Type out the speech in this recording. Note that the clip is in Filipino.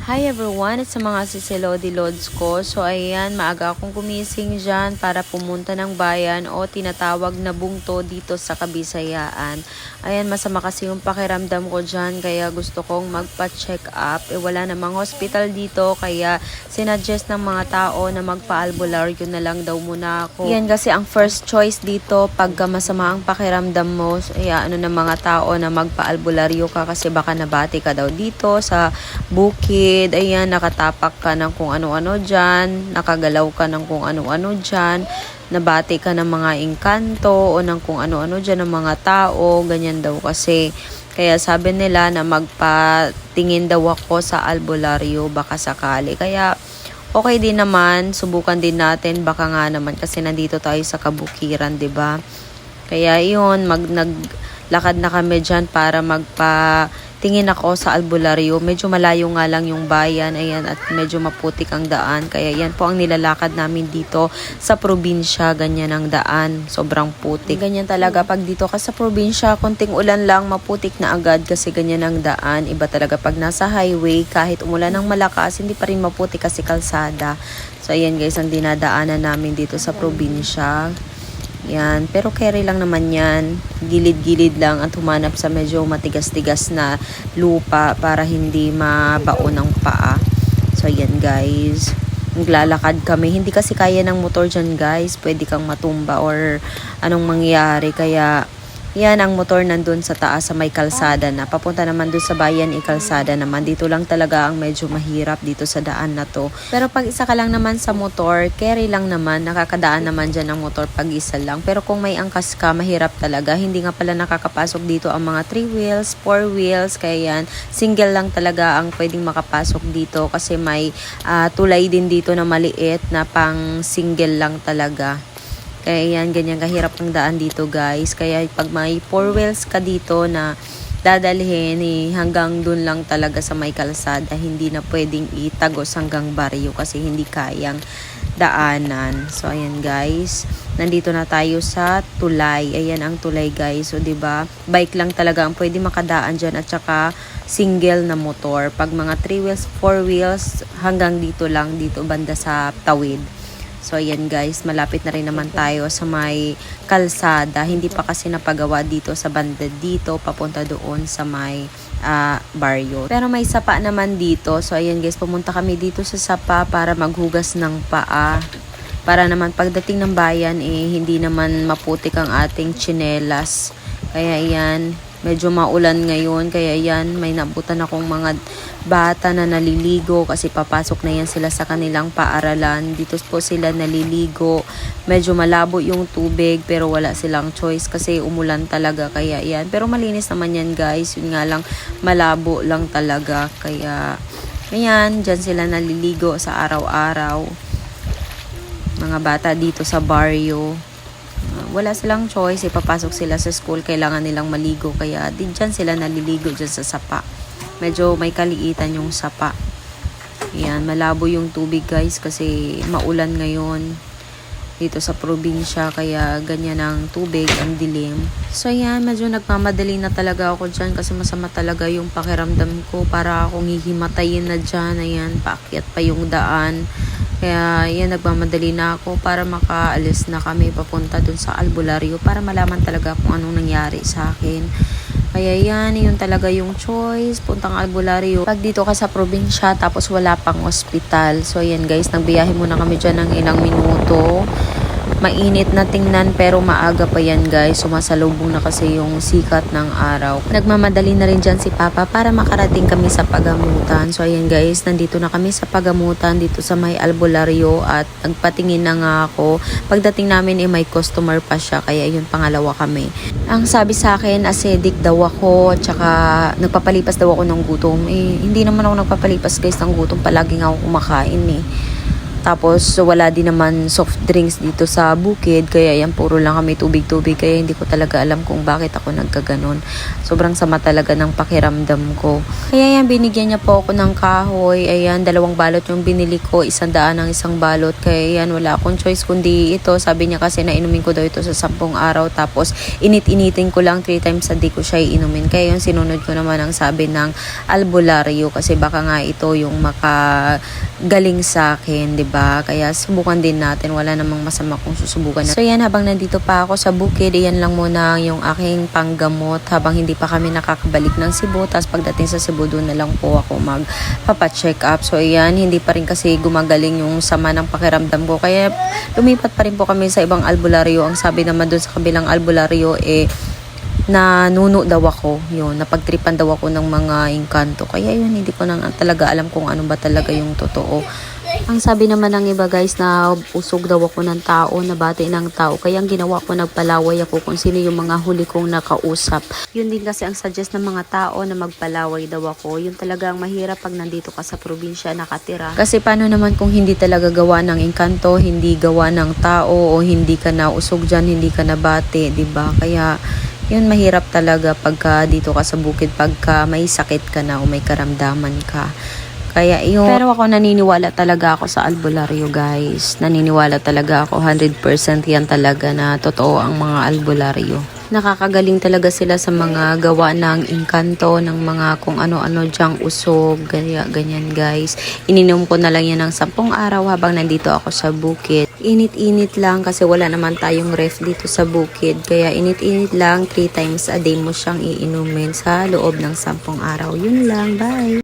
Hi everyone, it's mga sisilodi lods ko. So ayan, maaga akong gumising dyan para pumunta ng bayan o tinatawag na bungto dito sa Kabisayaan. Ayan, masama kasi yung pakiramdam ko dyan kaya gusto kong magpa-check up. E wala namang hospital dito kaya sinuggest ng mga tao na magpa-albularyo na lang daw muna ako. Yan kasi ang first choice dito pagka masama ang pakiramdam mo. Kaya ano ng mga tao na magpa-albularyo ka kasi baka nabati ka daw dito sa bukid. Ayan, nakatapak ka ng kung ano-ano dyan. Nakagalaw ka ng kung ano-ano dyan. Nabati ka ng mga engkanto o ng kung ano-ano dyan ng mga tao. Ganyan daw kasi. Kaya sabi nila na magpatingin daw ako sa albularyo baka sakali. Kaya okay din naman, subukan din natin baka nga naman kasi nandito tayo sa kabukiran, 'di ba? Kaya 'yun, mag naglakad na kami diyan para magpa tingin ako sa albularyo. Medyo malayo nga lang yung bayan, ayan, at medyo maputik ang daan. Kaya yan po ang nilalakad namin dito sa probinsya, ganyan ang daan. Sobrang putik. Ganyan talaga pag dito ka sa probinsya, konting ulan lang, maputik na agad kasi ganyan ang daan. Iba talaga pag nasa highway, kahit umulan ng malakas, hindi pa rin maputik kasi kalsada. So ayan guys, ang dinadaanan namin dito sa probinsya. Yan. Pero carry lang naman yan. Gilid-gilid lang at humanap sa medyo matigas-tigas na lupa para hindi mabaon ang paa. So, yan guys. Naglalakad kami. Hindi kasi kaya ng motor dyan guys. Pwede kang matumba or anong mangyari. Kaya yan ang motor nandun sa taas sa may kalsada na. Papunta naman dun sa bayan, ikalsada naman. Dito lang talaga ang medyo mahirap dito sa daan na to. Pero pag isa ka lang naman sa motor, carry lang naman. Nakakadaan naman dyan ang motor pag isa lang. Pero kung may angkas ka, mahirap talaga. Hindi nga pala nakakapasok dito ang mga 3 wheels, 4 wheels. Kaya yan, single lang talaga ang pwedeng makapasok dito. Kasi may ah, tulay din dito na maliit na pang single lang talaga. Kaya yan, ganyan kahirap ang daan dito guys. Kaya pag may four wheels ka dito na dadalhin eh, hanggang dun lang talaga sa may kalsada. Hindi na pwedeng itagos hanggang baryo kasi hindi kayang daanan. So ayan guys, nandito na tayo sa tulay. Ayan ang tulay guys. So 'di ba? Bike lang talaga ang pwede makadaan diyan at saka single na motor. Pag mga 3 wheels, 4 wheels hanggang dito lang dito banda sa tawid. So, ayan guys, malapit na rin naman tayo sa may kalsada. Hindi pa kasi napagawa dito sa banda dito, papunta doon sa may ah, baryo. Pero may sapa naman dito. So, ayan guys, pumunta kami dito sa sapa para maghugas ng paa. Para naman pagdating ng bayan, eh, hindi naman maputik ang ating tsinelas. Kaya ayan, medyo maulan ngayon. Kaya yan, may nabutan akong mga bata na naliligo kasi papasok na yan sila sa kanilang paaralan. Dito po sila naliligo. Medyo malabo yung tubig pero wala silang choice kasi umulan talaga kaya yan. Pero malinis naman yan guys. Yun nga lang malabo lang talaga. Kaya ayan, dyan sila naliligo sa araw-araw. Mga bata dito sa barrio wala silang choice, ipapasok sila sa school, kailangan nilang maligo, kaya din dyan sila naliligo dyan sa sapa. Medyo may kaliitan yung sapa. Yan, malabo yung tubig guys kasi maulan ngayon dito sa probinsya kaya ganyan ang tubig, ang dilim. So yan, medyo nagmamadali na talaga ako dyan kasi masama talaga yung pakiramdam ko para akong hihimatayin na dyan. Ayan, paakyat pa yung daan. Kaya yan, nagmamadali na ako para makaalis na kami papunta dun sa albularyo para malaman talaga kung anong nangyari sa akin. Kaya yan, yun talaga yung choice. Puntang albularyo. Pag dito ka sa probinsya, tapos wala pang ospital. So, yan guys, nagbiyahe muna kami dyan ng ilang minuto. Mainit na tingnan pero maaga pa yan guys. Sumasalubong na kasi yung sikat ng araw. Nagmamadali na rin dyan si Papa para makarating kami sa pagamutan. So ayan guys, nandito na kami sa pagamutan dito sa may albularyo at nagpatingin na nga ako. Pagdating namin eh may customer pa siya kaya yun pangalawa kami. Ang sabi sa akin, acidic daw ako tsaka nagpapalipas daw ako ng gutom. Eh, hindi naman ako nagpapalipas guys ng gutom. Palagi nga ako kumakain eh. Tapos wala din naman soft drinks dito sa bukid kaya yan puro lang kami tubig-tubig kaya hindi ko talaga alam kung bakit ako nagkaganon. Sobrang sama talaga ng pakiramdam ko. Kaya yan binigyan niya po ako ng kahoy. Ayan dalawang balot yung binili ko, isang daan ang isang balot. Kaya yan wala akong choice kundi ito. Sabi niya kasi na inumin ko daw ito sa sampung araw tapos init-initin ko lang three times a day ko siya inumin. Kaya yung sinunod ko naman ang sabi ng albularyo kasi baka nga ito yung makagaling sa akin, 'di ba? Kaya subukan din natin. Wala namang masama kung susubukan na. So yan, habang nandito pa ako sa bukid, yan lang muna yung aking panggamot habang hindi pa kami nakakabalik ng Cebu. Tapos pagdating sa Cebu, doon na lang po ako magpapacheck up. So ayan, hindi pa rin kasi gumagaling yung sama ng pakiramdam ko. Kaya lumipat pa rin po kami sa ibang albularyo. Ang sabi naman doon sa kabilang albularyo, eh, na nuno daw ako yun napagtripan daw ako ng mga engkanto kaya yun hindi ko na talaga alam kung ano ba talaga yung totoo ang sabi naman ng iba guys na usog daw ako ng tao, nabati ng tao. Kaya ang ginawa ko, nagpalaway ako kung sino yung mga huli kong nakausap. Yun din kasi ang suggest ng mga tao na magpalaway daw ako. Yun talaga ang mahirap pag nandito ka sa probinsya nakatira. Kasi paano naman kung hindi talaga gawa ng engkanto, hindi gawa ng tao, o hindi ka na usog dyan, hindi ka nabati, ba Kaya yun mahirap talaga pagka dito ka sa bukid pagka may sakit ka na o may karamdaman ka. Kaya yun. Pero ako naniniwala talaga ako sa albularyo guys. Naniniwala talaga ako 100% yan talaga na totoo ang mga albularyo. Nakakagaling talaga sila sa mga gawa ng engkanto, ng mga kung ano-ano dyang usog, ganyan, ganyan guys. Ininom ko na lang yan ng sampung araw habang nandito ako sa bukid. Init-init lang kasi wala naman tayong ref dito sa bukid. Kaya init-init lang, 3 times a day mo siyang iinumin sa loob ng sampung araw. Yun lang, bye!